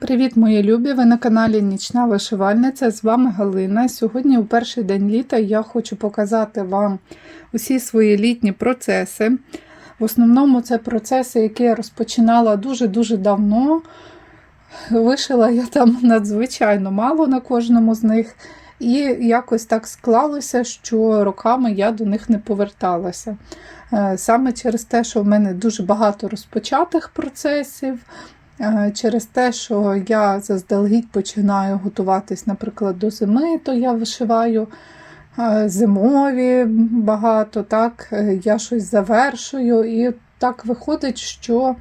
Привіт, мої любі! Ви на каналі Нічна Вишивальниця. З вами Галина. Сьогодні, у перший день літа, я хочу показати вам усі свої літні процеси. В основному це процеси, які я розпочинала дуже-дуже давно. Вишила я там надзвичайно мало на кожному з них. І якось так склалося, що роками я до них не поверталася. Е, Саме через те, що в мене дуже багато розпочатих процесів, Через те, що я заздалегідь починаю готуватись, наприклад, до зими, то я вишиваю е, зимові багато, так, е, я щось завершую, і так виходить, що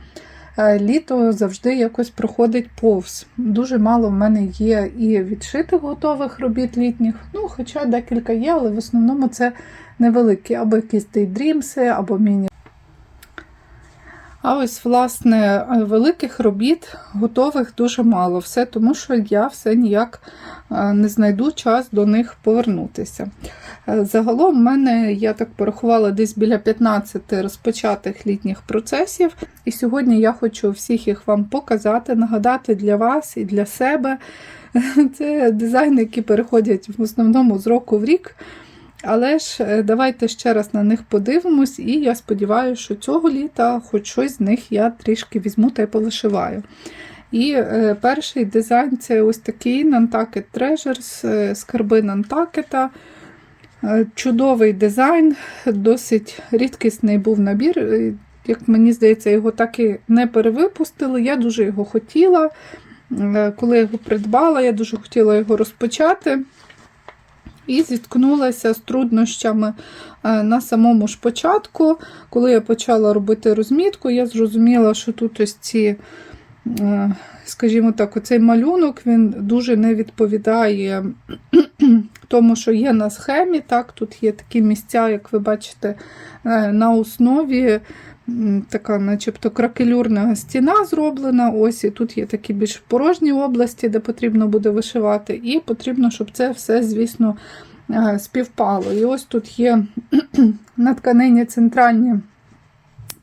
е, літо завжди якось проходить повз. Дуже мало в мене є і відшитих готових робіт літніх, ну, хоча декілька є, але в основному це невеликі, або якісь дейдрімси, або міні. А ось, власне, великих робіт готових дуже мало. Все тому, що я все ніяк е, не знайду час до них повернутися. Е, Загалом, в мене, я так порахувала, десь біля 15 розпочатих літніх процесів. І сьогодні я хочу всіх їх вам показати, нагадати для вас і для себе. Це дизайни, які переходять в основному з року в рік. Але ж е, давайте ще раз на них подивимось, і я сподіваюся, що цього літа хоч щось з них я трішки візьму та й повишиваю. І е, перший дизайн це ось такий Nantucket Treasures, е, скарби Нантакета. Е, чудовий дизайн, досить рідкісний був набір. Е, Як мені здається, його так і не перевипустили. Я дуже його хотіла. Е, Коли його придбала, я дуже хотіла його розпочати і зіткнулася з труднощами е, на самому ж початку. Коли я почала робити розмітку, я зрозуміла, що тут ось ці, е, скажімо так, оцей малюнок він дуже не відповідає тому, що є на схемі. Так, Тут є такі місця, як ви бачите, е, на основі. Така, начебто, кракелюрна стіна зроблена. Ось і тут є такі більш порожні області, де потрібно буде вишивати, і потрібно, щоб це все, звісно, е, співпало. І ось тут є на тканині центральні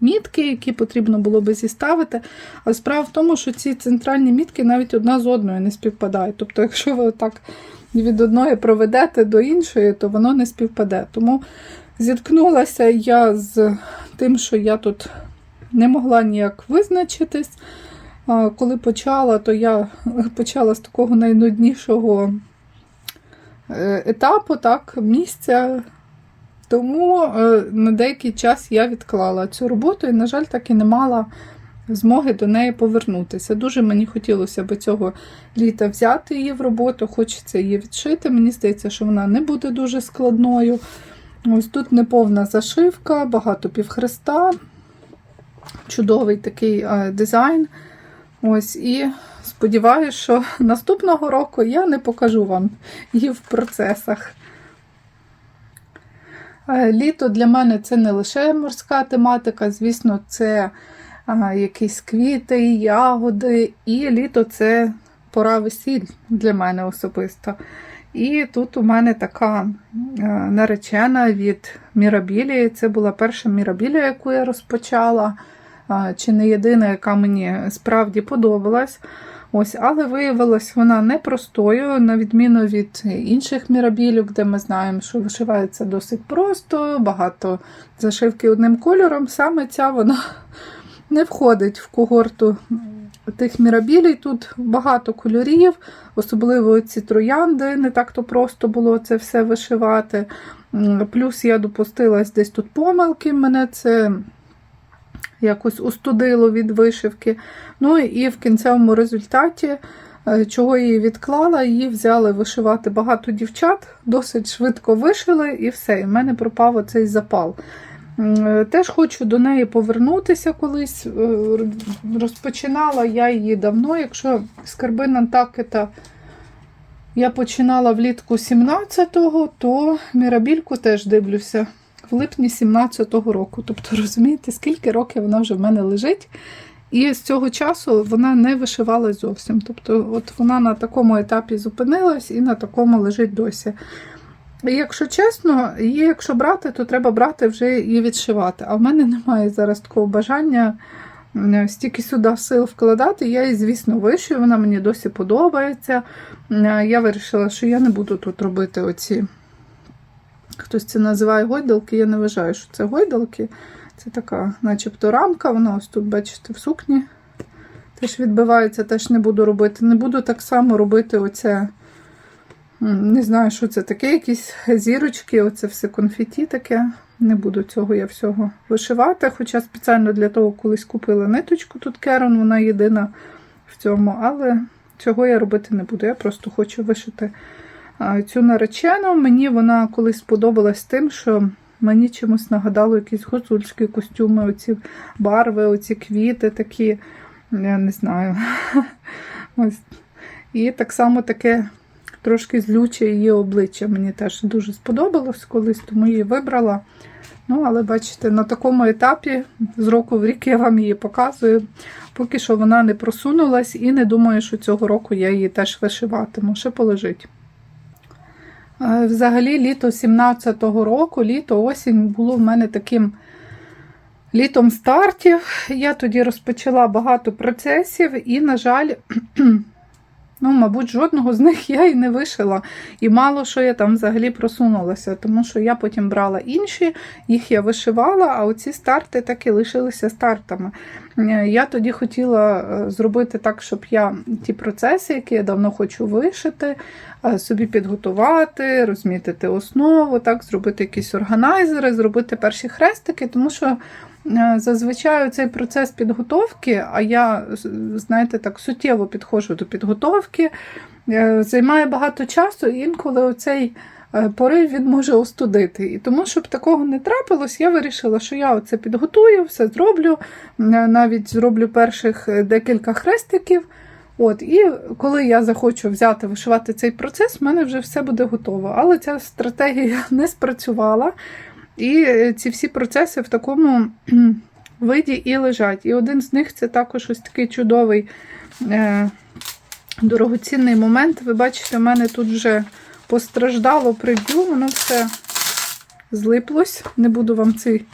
мітки, які потрібно було би зіставити. А справа в тому, що ці центральні мітки навіть одна з одною не співпадають. Тобто, якщо ви так від одної проведете до іншої, то воно не співпаде. Тому зіткнулася я з тим, що я тут не могла ніяк визначитись. Коли почала, то я почала з такого найнуднішого е, етапу, так, місця. Тому е, на деякий час я відклала цю роботу і, на жаль, так і не мала змоги до неї повернутися. Дуже мені хотілося б цього літа взяти її в роботу, хочеться її відшити. Мені здається, що вона не буде дуже складною. Ось тут неповна зашивка, багато півхреста, чудовий такий е, дизайн. Ось І сподіваюся, що наступного року я не покажу вам її в процесах. Е, Літо для мене це не лише морська тематика, звісно, це а, якісь квіти, ягоди, і літо це пора весіль для мене особисто. І тут у мене така е, наречена від Мірабілії. Це була перша Мірабілія, яку я розпочала, е, чи не єдина, яка мені справді подобалась. Ось, Але виявилась вона непростою, на відміну від інших мірабілів, де ми знаємо, що вишивається досить просто, багато зашивки одним кольором. Саме ця вона не входить в когорту тих мірабілій. Тут багато кольорів, особливо ці троянди, не так то просто було це все вишивати. Плюс я допустилась десь тут помилки, мене це якось устудило від вишивки. Ну і в кінцевому результаті, е, чого її відклала, її взяли вишивати багато дівчат, досить швидко вишили, і все. І в мене пропав оцей запал. Е, Теж хочу до неї повернутися колись. Е, Розпочинала я її давно, якщо скарби Нантакета я починала влітку 17-го, то Мірабільку теж дивлюся в липні 17-го року. Тобто, розумієте, скільки років вона вже в мене лежить. І з цього часу вона не вишивалась зовсім. Тобто, от вона на такому етапі зупинилась і на такому лежить досі. Якщо чесно, її, якщо брати, то треба брати вже і відшивати. А в мене немає зараз такого бажання стільки сюди сил вкладати. Я її, звісно, вишию, вона мені досі подобається. Я вирішила, що я не буду тут робити оці. Хтось це називає гойдалки, я не вважаю, що це гойдалки. Це така, начебто, рамка. Вона ось тут, бачите, в сукні. Теж відбивається, теж не буду робити. Не буду так само робити оце. Не знаю, що це таке, якісь зірочки, оце все конфеті таке. Не буду цього я всього вишивати. Хоча спеціально для того колись купила ниточку тут Керон, вона єдина в цьому, але цього я робити не буду. Я просто хочу вишити цю наречену. Мені вона колись сподобалась тим, що мені чимось нагадало якісь гуцульські костюми, оці барви, оці квіти такі, я не знаю. Ось. І так само таке трошки злюче її обличчя. Мені теж дуже сподобалось колись, тому її вибрала. Ну, але бачите, на такому етапі з року в рік я вам її показую. Поки що вона не просунулась і не думаю, що цього року я її теж вишиватиму. Ще полежить. Е, Взагалі, літо 17-го року, літо осінь було в мене таким літом стартів. Я тоді розпочала багато процесів, і, на жаль, ну, мабуть, жодного з них я і не вишила. І мало що я там взагалі просунулася, тому що я потім брала інші, їх я вишивала, а оці старти так і лишилися стартами. Е, Я тоді хотіла е, зробити так, щоб я ті процеси, які я давно хочу вишити, е, собі підготувати, розмітити основу, так, зробити якісь органайзери, зробити перші хрестики, тому що зазвичай цей процес підготовки, а я, знаєте, так суттєво підходжу до підготовки, е, займає багато часу, і інколи оцей е, порив він може остудити. І тому, щоб такого не трапилось, я вирішила, що я це підготую, все зроблю, е, навіть зроблю перших е, декілька хрестиків. От, і коли я захочу взяти вишивати цей процес, в мене вже все буде готово. Але ця стратегія не спрацювала. І е, ці всі процеси в такому виді і лежать. І один з них це також ось такий чудовий е, дорогоцінний момент. Ви бачите, в мене тут вже постраждало приб'ю, воно все злиплось. Не буду вам цей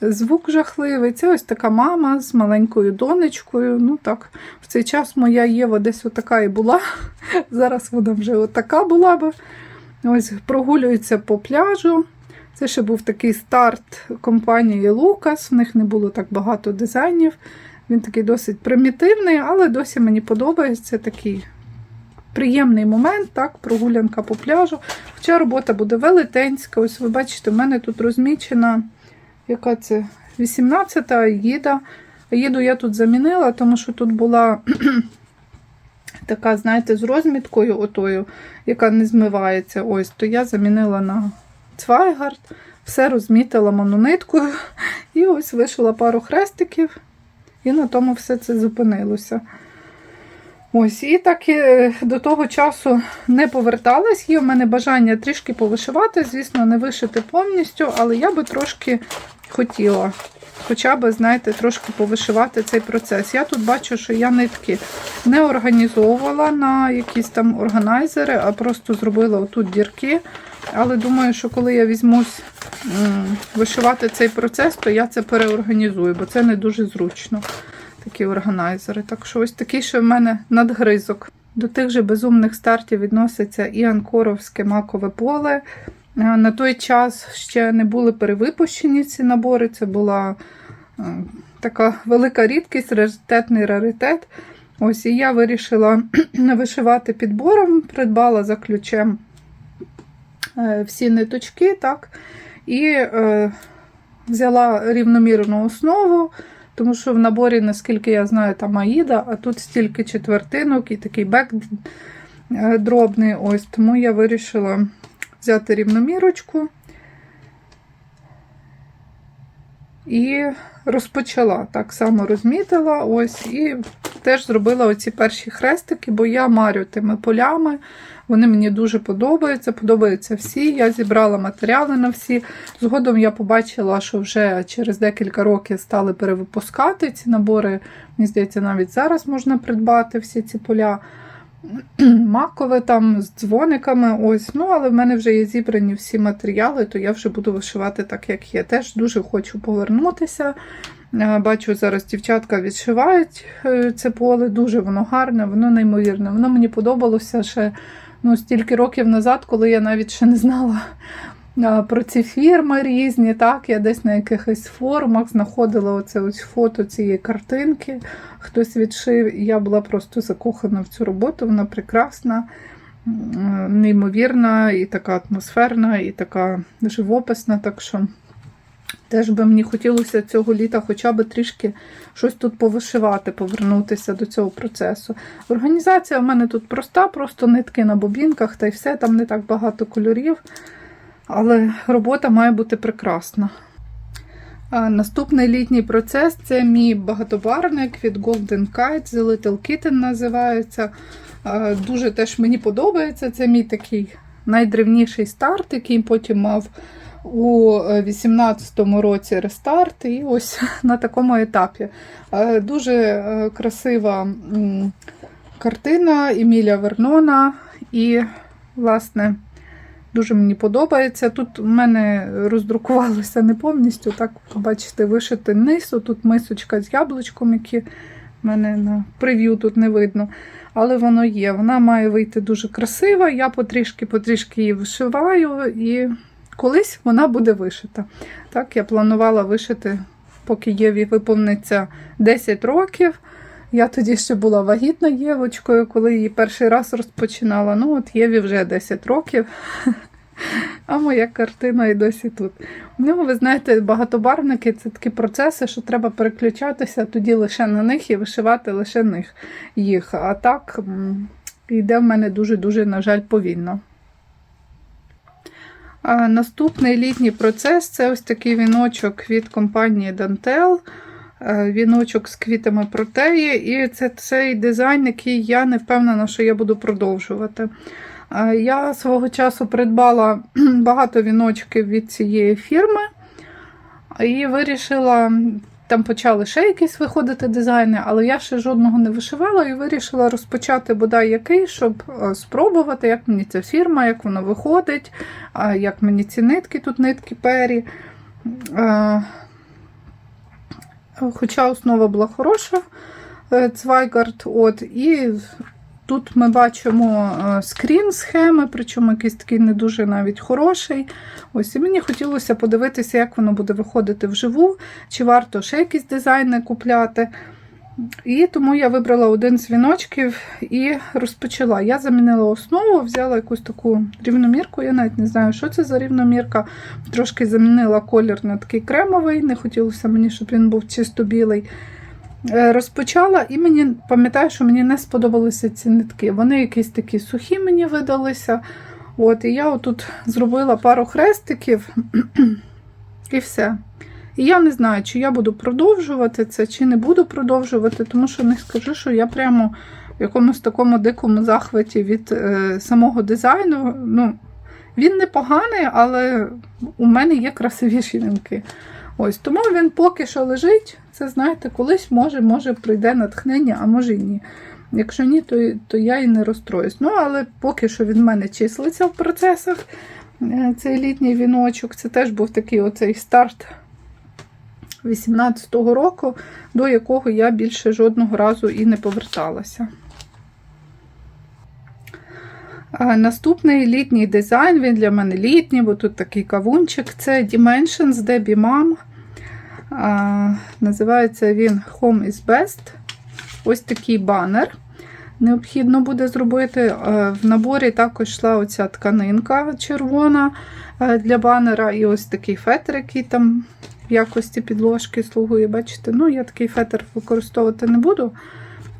звук жахливий. Це ось така мама з маленькою донечкою. Ну так, в цей час моя Єва десь отака і була. Зараз вона вже отака була би. Ось прогулюється по пляжу. Це ще був такий старт компанії Лукас. В них не було так багато дизайнів. Він такий досить примітивний, але досі мені подобається такий приємний момент, так, прогулянка по пляжу. Хоча робота буде велетенська. Ось ви бачите, в мене тут розмічена яка це 18-та їда. Їду я тут замінила, тому що тут була така, знаєте, з розміткою, отою, яка не змивається. Ось, то я замінила на цвайгард, все розмітила монониткою. І ось вишила пару хрестиків, і на тому все це зупинилося. Ось, і так і е, до того часу не поверталась. Є в мене бажання трішки повишивати, звісно, не вишити повністю, але я би трошки хотіла. Хоча б, знаєте, трошки повишивати цей процес. Я тут бачу, що я нитки не організовувала на якісь там органайзери, а просто зробила отут дірки. Але думаю, що коли я візьмусь вишивати цей процес, то я це переорганізую, бо це не дуже зручно. Такі органайзери. Так що ось такий ще в мене надгризок. До тих же безумних стартів відноситься і анкоровське макове поле. Е, На той час ще не були перевипущені ці набори. Це була така велика рідкість, раритетний раритет. Ось і я вирішила вишивати підбором, придбала за ключем всі ниточки, так, і е, взяла рівномірну основу, тому що в наборі, наскільки я знаю, там Аїда, а тут стільки четвертинок і такий бек е, дробний. Ось, тому я вирішила взяти рівномірочку і розпочала. Так само розмітила ось і теж зробила оці перші хрестики, бо я марю тими полями. Вони мені дуже подобаються, подобаються всі. Я зібрала матеріали на всі. Згодом я побачила, що вже через декілька років стали перевипускати ці набори. Мені здається, навіть зараз можна придбати всі ці поля. Макове там з дзвониками. ось. Ну, але в мене вже є зібрані всі матеріали, то я вже буду вишивати так, як є. Теж дуже хочу повернутися Е, Бачу, зараз дівчатка відшивають е, це поле, дуже воно гарне, воно неймовірне. Воно мені подобалося ще ну, стільки років назад, коли я навіть ще не знала про ці фірми різні. Так, Я десь на якихось форумах знаходила оце ось фото цієї картинки. Хтось відшив, я була просто закохана в цю роботу, вона прекрасна. Неймовірна, і така атмосферна, і така живописна. Так що Теж би мені хотілося цього літа хоча б трішки щось тут повишивати, повернутися до цього процесу. Організація в мене тут проста, просто нитки на бобінках та й все, там не так багато кольорів, але робота має бути прекрасна. Наступний літній процес це мій багатобарник від Golden Kite, The Little Kitten називається. Дуже теж мені подобається. Це мій такий найдревніший старт, який потім мав у 18-му році рестарт, і ось на такому етапі. Дуже е, красива картина Еміля Вернона, і, власне, дуже мені подобається. Тут у мене роздрукувалося не повністю, так, бачите, вишити низ. Тут мисочка з яблучком, які в мене на прев'ю тут не видно. Але воно є. Вона має вийти дуже красива. Я потрішки-потрішки її вишиваю і колись вона буде вишита. Так, я планувала вишити, поки Єві виповниться 10 років. Я тоді ще була вагітна Євочкою, коли її перший раз розпочинала. Ну, от Єві вже 10 років. А моя картина і досі тут. Ну, ви знаєте, багатобарвники це такі процеси, що треба переключатися тоді лише на них і вишивати лише них їх. А так йде в мене дуже-дуже, на жаль, повільно. А Наступний літній процес це ось такий віночок від компанії Dantel. Е, Віночок з квітами протеї. І це цей дизайн, який я не впевнена, що я буду продовжувати. Е, Я свого часу придбала багато віночків від цієї фірми і вирішила. Там почали ще якісь виходити дизайни, але я ще жодного не вишивала і вирішила розпочати бодай який, щоб е, спробувати, як мені ця фірма, як воно виходить, як мені ці нитки, тут нитки пері. Хоча основа була хороша, е, Цвайгард, от, і тут ми бачимо е, скрін схеми, причому якийсь такий не дуже навіть хороший. Ось, І мені хотілося подивитися, як воно буде виходити вживу, чи варто ще якісь дизайни купляти. І тому я вибрала один з віночків і розпочала. Я замінила основу, взяла якусь таку рівномірку, я навіть не знаю, що це за рівномірка. Трошки замінила колір на такий кремовий, не хотілося мені, щоб він був чисто білий. Е, Розпочала і мені пам'ятаю, що мені не сподобалися ці нитки. Вони якісь такі сухі мені видалися. От, І я отут зробила пару хрестиків і все. І я не знаю, чи я буду продовжувати це, чи не буду продовжувати, тому що не скажу, що я прямо в якомусь такому дикому захваті від е, самого дизайну. Ну, Він непоганий, але у мене є красивіші вінки. Ось, Тому він поки що лежить. Це, знаєте, колись може, може прийде натхнення, а може і ні. Якщо ні, то, то я і не розстроюсь. Ну, але поки що він в мене числиться в процесах. е, Цей літній віночок. Це теж був такий оцей старт 18-го року, до якого я більше жодного разу і не поверталася. Наступний літній дизайн, він для мене літній, бо тут такий кавунчик. Це Dimensions Debbie Mom. Називається він Home is Best. Ось такий банер. Необхідно буде зробити. В наборі також йшла оця тканинка червона для банера, і ось такий фетр, який там в якості підложки слугує. Бачите, ну я такий фетр використовувати не буду.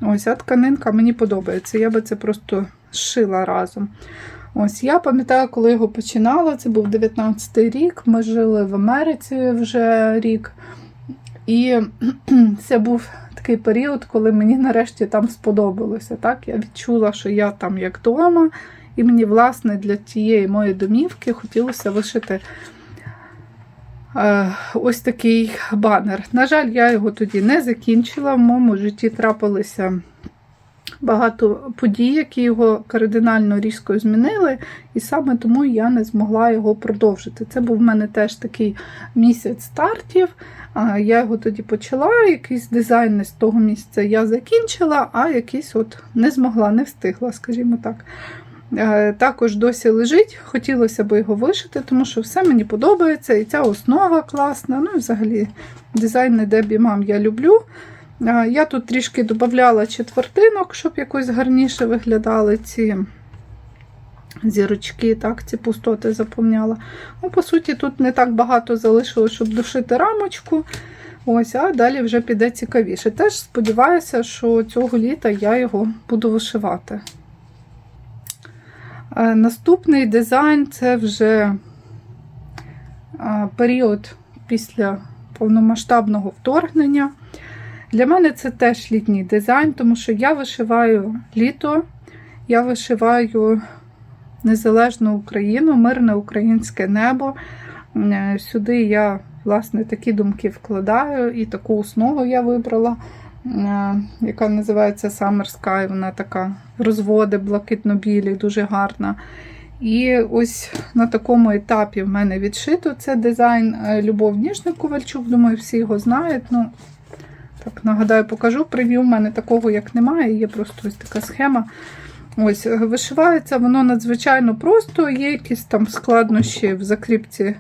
Ось, а тканинка мені подобається. Я би це просто зшила разом. Ось, я пам'ятаю, коли його починала, це був 19-й рік. Ми жили в Америці вже рік. І це був такий період, коли мені нарешті там сподобалося. Так? Я відчула, що я там як вдома, і мені, власне, для тієї моєї домівки хотілося вишити ось такий банер. На жаль, я його тоді не закінчила. В моєму житті трапилися багато подій, які його кардинально різко змінили, і саме тому я не змогла його продовжити. Це був в мене теж такий місяць стартів. Я його тоді почала, якийсь дизайн з того місяця я закінчила, а якийсь от не змогла, не встигла, скажімо так. Е, Також досі лежить, хотілося б його вишити, тому що все мені подобається, і ця основа класна. Ну і взагалі дизайн Дебі Мам я люблю. Е, Я тут трішки додавала четвертинок, щоб якось гарніше виглядали ці зірочки, так, ці пустоти заповняла. Ну, По суті, тут не так багато залишилось, щоб дошити рамочку. Ось, а далі вже піде цікавіше. Теж сподіваюся, що цього літа я його буду вишивати. Е, Наступний дизайн це вже е, період після повномасштабного вторгнення. Для мене це теж літній дизайн, тому що я вишиваю літо, я вишиваю незалежну Україну, мирне українське небо. Е, Сюди я, власне, такі думки вкладаю, і таку основу я вибрала, яка називається Summer Sky. Вона така розводи блакитно-білі, дуже гарна. І ось на такому етапі в мене відшито це дизайн е, Любов Ніжник Ковальчук. Думаю, всі його знають. Ну, так, нагадаю, покажу прев'ю. В мене такого як немає, є просто ось така схема. Ось, е, вишивається воно надзвичайно просто, є якісь там складнощі в закріпці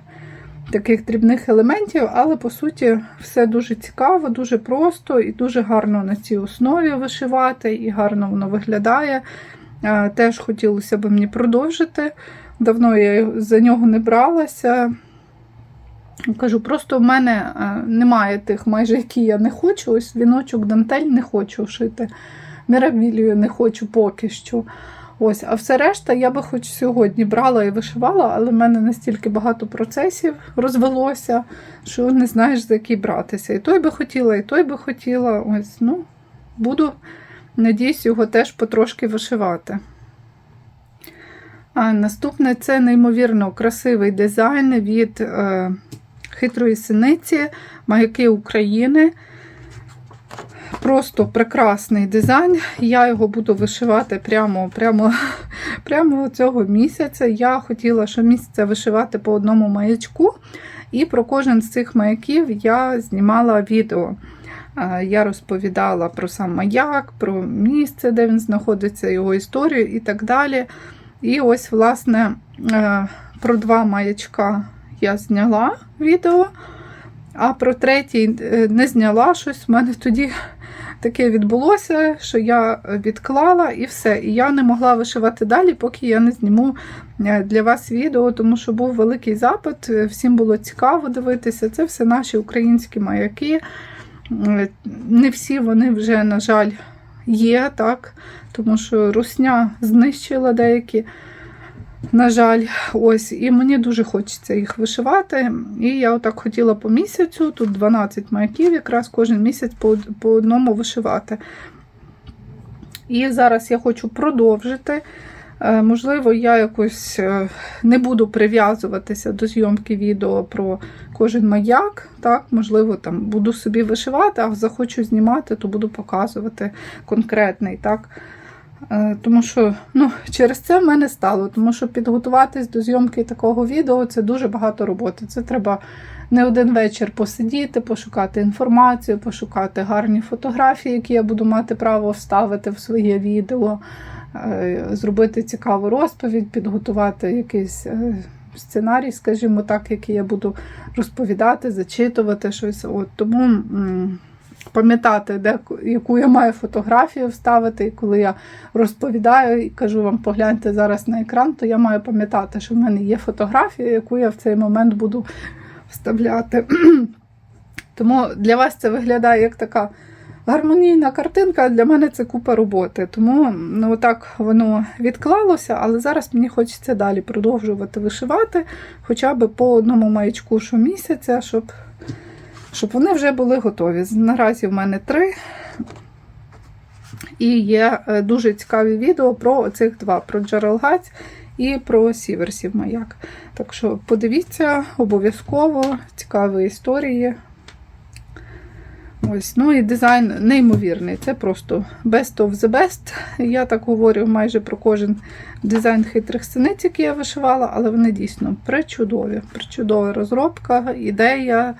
таких дрібних елементів, але по суті все дуже цікаво, дуже просто і дуже гарно на цій основі вишивати, і гарно воно виглядає. Е, Теж хотілося б мені продовжити. Давно я за нього не бралася. Кажу, просто в мене е, немає тих, майже які я не хочу. Ось віночок дантель не хочу шити. Міравілію не хочу поки що. Ось, а все решта я би хоч сьогодні брала і вишивала, але в мене настільки багато процесів розвелося, що не знаєш, за який братися. І той би хотіла, і той би хотіла. Ось, ну, буду, надіюсь, його теж потрошки вишивати. А наступне це неймовірно красивий дизайн від е, хитрої синиці, маяки України. Просто прекрасний дизайн. Я його буду вишивати прямо прямо, прямо цього місяця. Я хотіла щомісяця вишивати по одному маячку, і про кожен з цих маяків я знімала відео. Я розповідала про сам маяк, про місце, де він знаходиться, його історію і так далі. І ось, власне, е, про два маячка я зняла відео, а про третій е, не зняла щось. У мене тоді таке відбулося, що я відклала і все. І я не могла вишивати далі, поки я не зніму е, для вас відео, тому що був великий запит, е, всім було цікаво дивитися. Це все наші українські маяки. Е, Не всі вони вже, на жаль, є, так, тому що русня знищила деякі. На жаль, ось, і мені дуже хочеться їх вишивати. І я отак хотіла по місяцю, тут 12 маяків, якраз кожен місяць по, по одному вишивати. І зараз я хочу продовжити. Е, Можливо, я якось е, не буду прив'язуватися до зйомки відео про кожен маяк. Так, Можливо, там буду собі вишивати, а захочу знімати, то буду показувати конкретний. так. Е, Тому що ну, через це в мене стало, тому що підготуватись до зйомки такого відео це дуже багато роботи. Це треба не один вечір посидіти, пошукати інформацію, пошукати гарні фотографії, які я буду мати право вставити в своє відео, е, зробити цікаву розповідь, підготувати якийсь е, сценарій, скажімо так, який я буду розповідати, зачитувати щось. От, Тому. Пам'ятати, де, яку я маю фотографію вставити, і коли я розповідаю і кажу вам, погляньте зараз на екран, то я маю пам'ятати, що в мене є фотографія, яку я в цей момент буду вставляти. Тому для вас це виглядає як така гармонійна картинка, а для мене це купа роботи. Тому ну, так воно відклалося, але зараз мені хочеться далі продовжувати вишивати, хоча б по одному маячку щомісяця, щоб щоб вони вже були готові. Наразі в мене три. І є е, дуже цікаві відео про цих два: про Джерел Джерелгаць і про Сіверсів маяк. Так що подивіться, обов'язково цікаві історії. Ось, ну і дизайн неймовірний. Це просто best of the best. Я так говорю майже про кожен дизайн хитрих синиць, які я вишивала, але вони дійсно причудові. Причудова розробка, ідея.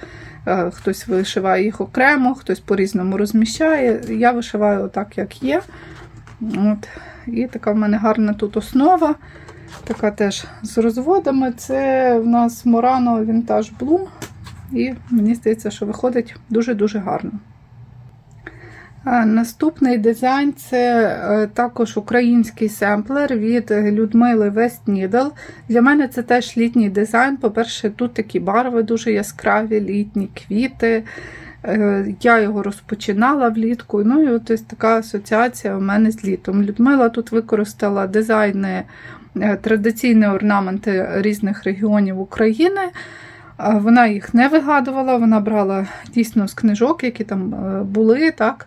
Е, Хтось вишиває їх окремо, хтось по-різному розміщає. Я вишиваю так, як є. От. І така в мене гарна тут основа. Така теж з розводами. Це в нас Морано Vintage Blue. І мені здається, що виходить дуже-дуже гарно. Наступний дизайн це е, також український семплер від Людмили Вестнідл. Для мене це теж літній дизайн. По-перше, тут такі барви дуже яскраві, літні квіти. Е, Я його розпочинала влітку. Ну і от ось така асоціація у мене з літом. Людмила тут використала дизайни, е, традиційні орнаменти різних регіонів України. Вона їх не вигадувала, вона брала дійсно з книжок, які там були, так,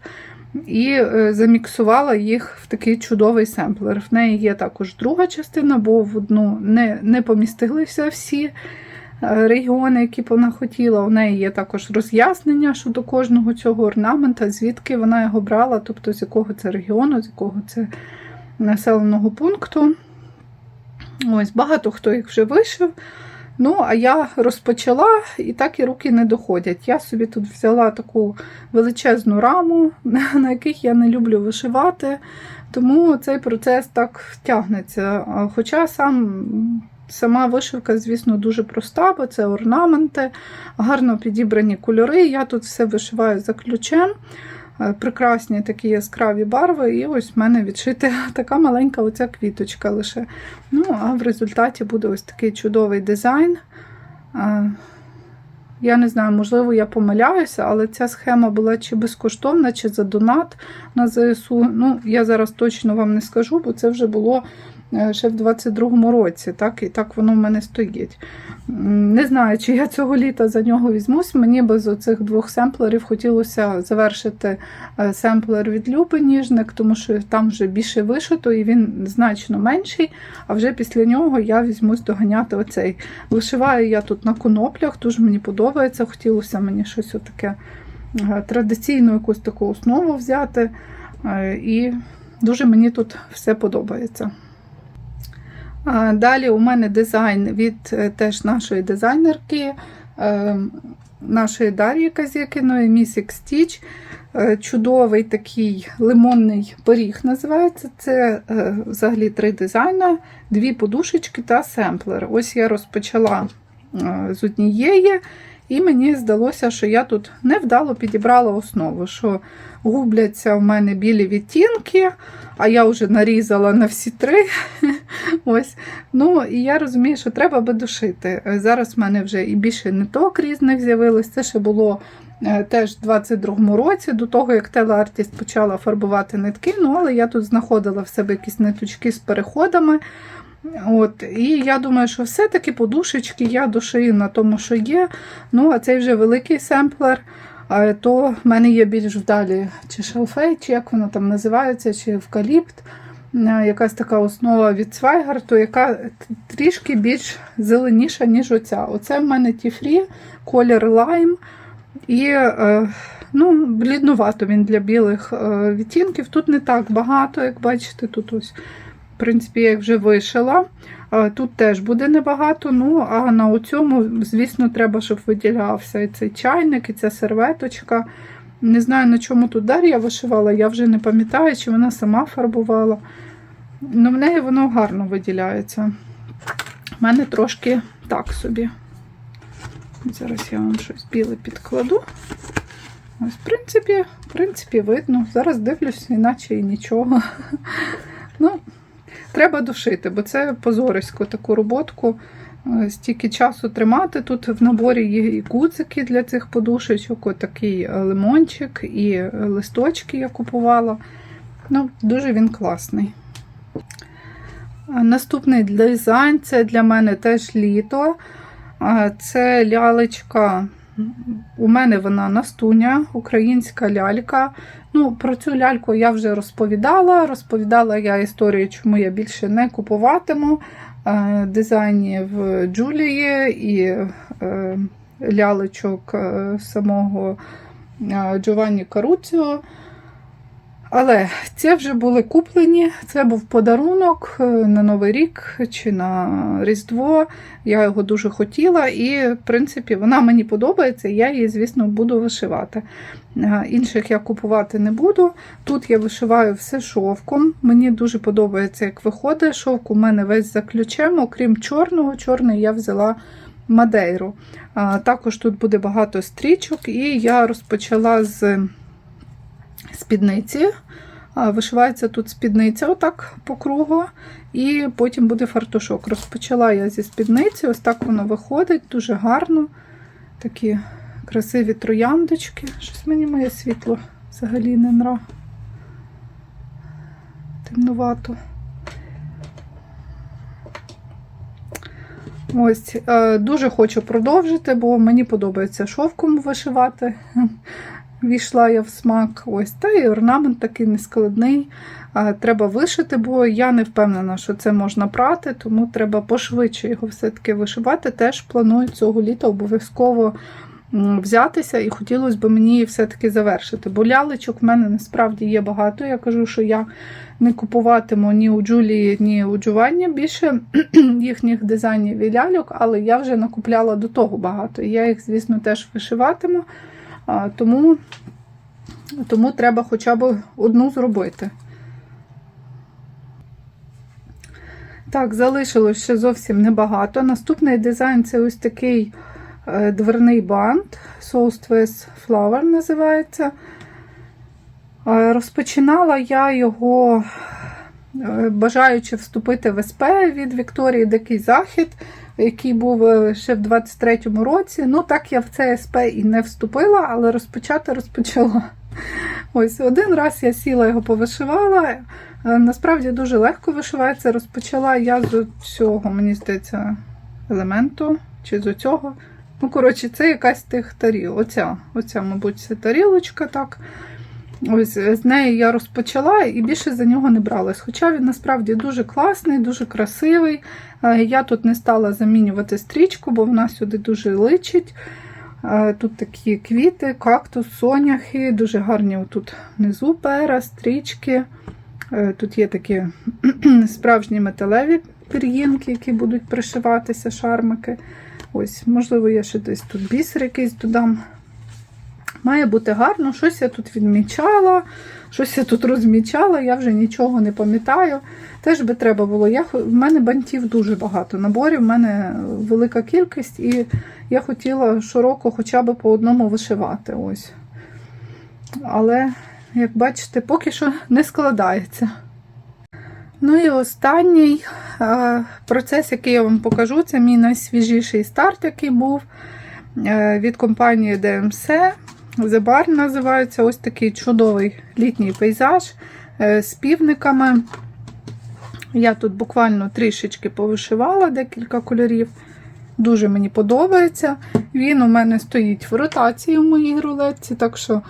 і е, заміксувала їх в такий чудовий семплер. В неї є також друга частина, бо в одну не, не помістилися всі е, регіони, які вона хотіла. У неї є також роз'яснення щодо кожного цього орнамента, звідки вона його брала, тобто з якого це регіону, з якого це населеного пункту. Ось багато хто їх вже вишив. Ну, а я розпочала і так і руки не доходять. Я собі тут взяла таку величезну раму, на яких я не люблю вишивати, тому цей процес так тягнеться. Хоча сам, сама вишивка, звісно, дуже проста, бо це орнаменти, гарно підібрані кольори. Я тут все вишиваю за ключем. Е, Прекрасні такі яскраві барви, і ось в мене відшита така маленька оця квіточка лише. Ну, а в результаті буде ось такий чудовий дизайн. Е, Я не знаю, можливо, я помиляюся, але ця схема була чи безкоштовна, чи за донат на ЗСУ. Ну, я зараз точно вам не скажу, бо це вже було ще в 22-му році. Так, і так воно в мене стоїть. Не знаю, чи я цього літа за нього візьмусь. Мені без оцих двох семплерів хотілося завершити е, семплер від Люби Ніжник, тому що там вже більше вишито і він значно менший. А вже після нього я візьмусь доганяти оцей. Вишиваю я тут на коноплях, дуже мені подобається. Хотілося мені щось отаке е, традиційну якусь таку основу взяти. Е, І дуже мені тут все подобається. Далі у мене дизайн від е, теж нашої дизайнерки, е, нашої Дар'ї Казякіної, Missing Stitch. Е, Чудовий такий лимонний пиріг називається. Це взагалі три дизайни, дві подушечки та семплер. Ось я розпочала з однієї, і мені здалося, що я тут невдало підібрала основу, що губляться в мене білі відтінки, а я вже нарізала на всі три. Ось. Ну, і я розумію, що треба би душити. Зараз в мене вже і більше ниток різних з'явилось. Це ще було е, теж в 22-му році, до того, як Телеартіст почала фарбувати нитки. Ну, але я тут знаходила в себе якісь ниточки з переходами. От, І я думаю, що все-таки подушечки я душию на тому, що є. Ну, а цей вже великий семплер, то в мене є більш вдалі чи шелфей, чи як воно там називається, чи евкаліпт. Е, Якась така основа від Свайгарту, яка трішки більш зеленіша, ніж оця. Оце в мене тіфрі, колір лайм. І е, ну, бліднувато він для білих е, відтінків. Тут не так багато, як бачите, тут ось, в принципі, я їх вже вишила. Тут теж буде небагато. Ну, а на цьому, звісно, треба, щоб виділявся і цей чайник, і ця серветочка. Не знаю, на чому тут Дар'я вишивала, я вже не пам'ятаю, чи вона сама фарбувала. Ну, в неї воно гарно виділяється. У мене трошки так собі. Зараз я вам щось біле підкладу. Ось, в принципі, в принципі, видно. Зараз дивлюсь, іначе і нічого. Ну, треба душити, бо це позорисько таку роботку. Е, Стільки часу тримати. Тут в наборі є і куцики для цих подушечок, отакий е, лимончик, і е, листочки я купувала. Ну, Дуже він класний. Наступний дизайн це для мене теж літо. Це лялечка. У мене вона настуня, українська лялька. Ну, Про цю ляльку я вже розповідала. Розповідала я історію, чому я більше не купуватиму дизайнів Джулії і е, лялечок е, самого е, Джованні Каруціо. Але це вже були куплені. Це був подарунок е, на Новий рік чи на Різдво. Я його дуже хотіла, і, в принципі, вона мені подобається, я її, звісно, буду вишивати. Е, Інших я купувати не буду. Тут я вишиваю все шовком. Мені дуже подобається, як виходить. Шовк у мене весь за ключем, окрім чорного. Чорний я взяла Мадейру. Також тут буде багато стрічок, і я розпочала з спідниці. Вишивається тут спідниця, отак по кругу, і потім буде фартушок. Розпочала я зі спідниці, ось так воно виходить, дуже гарно. Такі красиві трояндочки. Щось мені моє світло взагалі не нра. Темнувато. Ось, е, дуже хочу продовжити, бо мені подобається шовком вишивати. Війшла я в смак. Ось, та і орнамент такий нескладний. Треба вишити, бо я не впевнена, що це можна прати, тому треба пошвидше його все-таки вишивати. Теж планую цього літа обов'язково взятися, і хотілося б мені все-таки завершити. Бо лялечок в мене насправді є багато. Я кажу, що я не купуватиму ні у Джулії, ні у Джованні більше їхніх дизайнів і ляльок, але я вже накупляла до того багато. Я їх, звісно, теж вишиватиму. Тому, тому треба хоча б одну зробити. Так, залишилось ще зовсім небагато. Наступний дизайн це ось такий е, дверний бант. Soulstwest Flower називається. Е, Розпочинала я його, бажаючи вступити в СП від Вікторії Дикий Захід, який був е, ще в 23-му році. Ну, так я в це СП і не вступила, але розпочати розпочала. Ось один раз я сіла його повишивала. Е, Насправді дуже легко вишивається. Розпочала я з цього, мені здається, елементу чи з цього. Ну, коротше, це якась тих таріл. Оця, оця, мабуть, це тарілочка, так. Ось з неї я розпочала і більше за нього не бралась. Хоча він насправді дуже класний, дуже красивий. Е, Я тут не стала замінювати стрічку, бо вона сюди дуже личить. Е, Тут такі квіти, кактус, соняхи, дуже гарні тут внизу пера, стрічки. Е, Тут є такі справжні металеві пір'їнки, які будуть пришиватися, шармики. Ось, можливо, я ще десь тут бісер якийсь додам. Має бути гарно, щось я тут відмічала, щось я тут розмічала, я вже нічого не пам'ятаю. Теж би треба було. Я, В мене бантів дуже багато. Наборів в мене велика кількість, і я хотіла щороку хоча б по одному вишивати. Ось. Але, як бачите, поки що не складається. Ну і останній процес, який я вам покажу, це мій найсвіжіший старт, який був е, від компанії DMC. The Bar називається ось такий чудовий літній пейзаж е, з півниками. Я тут буквально трішечки повишивала декілька кольорів. Дуже мені подобається. Він у мене стоїть в ротації в моїй рулетці, так що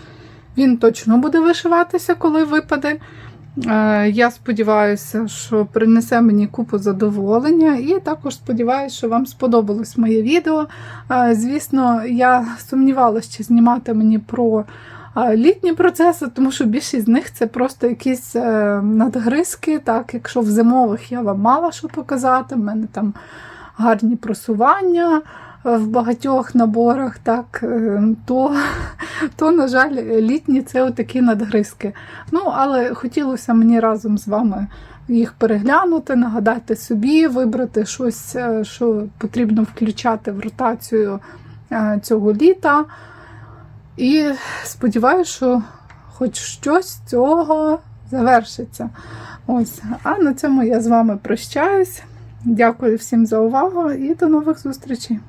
він точно буде вишиватися, коли випаде. Е, Я сподіваюся, що принесе мені купу задоволення, і також сподіваюся, що вам сподобалось моє відео. Е, Звісно, я сумнівалася, чи знімати мені про е, літні процеси, тому що більшість з них це просто якісь надгризки. Так, Якщо в зимових я вам мала що показати, в мене там гарні просування в багатьох наборах, так, е, то, то, на жаль, літні це отакі надгризки. Ну, але хотілося мені разом з вами їх переглянути, нагадати собі, вибрати щось, е, що потрібно включати в ротацію е, цього літа. І сподіваюся, що хоч щось з цього завершиться. Ось. А на цьому я з вами прощаюсь. Дякую всім за увагу і до нових зустрічей!